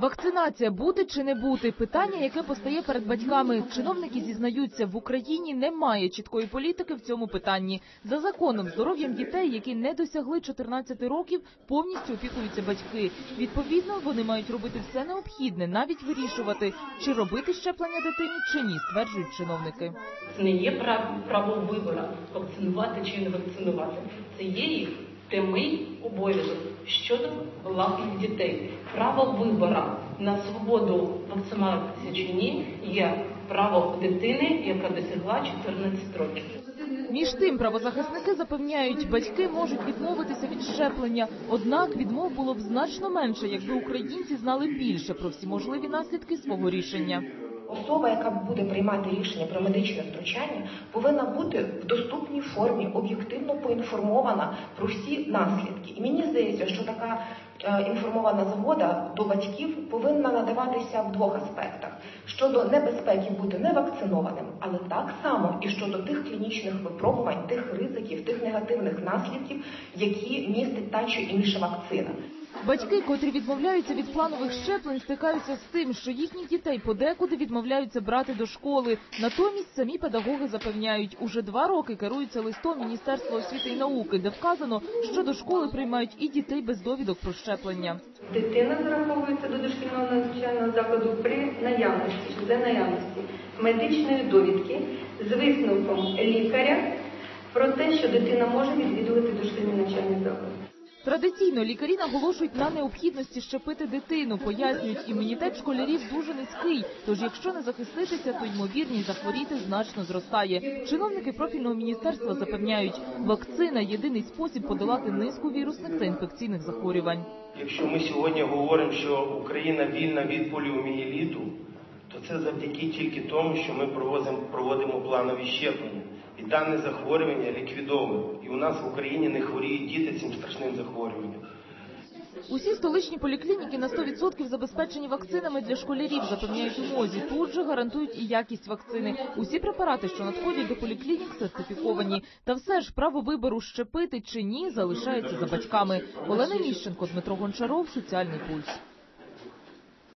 Вакцинація бути чи не бути питання, яке постає перед батьками. Чиновники зізнаються, в Україні немає чіткої політики в цьому питанні. За законом здоров'ям дітей, які не досягли 14 років, повністю опікуються батьки. Відповідно, вони мають робити все необхідне, навіть вирішувати, чи робити щеплення дитині, чи ні, стверджують чиновники. Це не є право, право вибору вакцинувати чи не вакцинувати. Це є їх прямий обов'язок щодо власних дітей. Право вибору на свободу вакцинації чи ні є право дитини, яка досягла 14 років. Між тим, правозахисники запевняють, батьки можуть відмовитися від щеплення. Однак відмов було б значно менше, якби українці знали більше про всі можливі наслідки свого рішення. Особа, яка буде приймати рішення про медичне втручання, повинна бути в доступній формі об'єктивно поінформована про всі наслідки. І мені здається, що така е, інформована згода до батьків повинна надаватися в двох аспектах: щодо небезпеки бути невакцинованим, але так само і щодо тих клінічних випробувань, тих ризиків, тих негативних наслідків, які містить та чи інша вакцина. Батьки, котрі відмовляються від планових щеплень, стикаються з тим, що їхніх дітей подекуди відмовляються брати до школи. Натомість самі педагоги запевняють, уже два роки керуються листом Міністерства освіти і науки, де вказано, що до школи приймають і дітей без довідок про щеплення. Дитина зараховується до дошкільного навчального закладу при наявності за наявності медичної довідки з висновком лікаря про те, що дитина може відвідувати дошкільний навчальний заклад. Традиційно лікарі наголошують на необхідності щепити дитину. Пояснюють, імунітет школярів дуже низький. Тож, якщо не захиститися, то ймовірність захворіти значно зростає. Чиновники профільного міністерства запевняють, вакцина єдиний спосіб подолати низку вірусних та інфекційних захворювань. Якщо ми сьогодні говоримо, що Україна вільна від поліомієліту, то це завдяки тільки тому, що ми проводимо, проводимо планові щеплення. Дане захворювання ліквідовуємо. І у нас в Україні не хворіють діти цим страшним захворюванням. Усі столичні поліклініки на 100% забезпечені вакцинами для школярів, запевняють у МОЗі. Тут же гарантують і якість вакцини. Усі препарати, що надходять до поліклінік, сертифіковані. Та все ж право вибору щепити чи ні залишається за батьками. Олена Міщенко, Дмитро Гончаров, Соціальний пульс.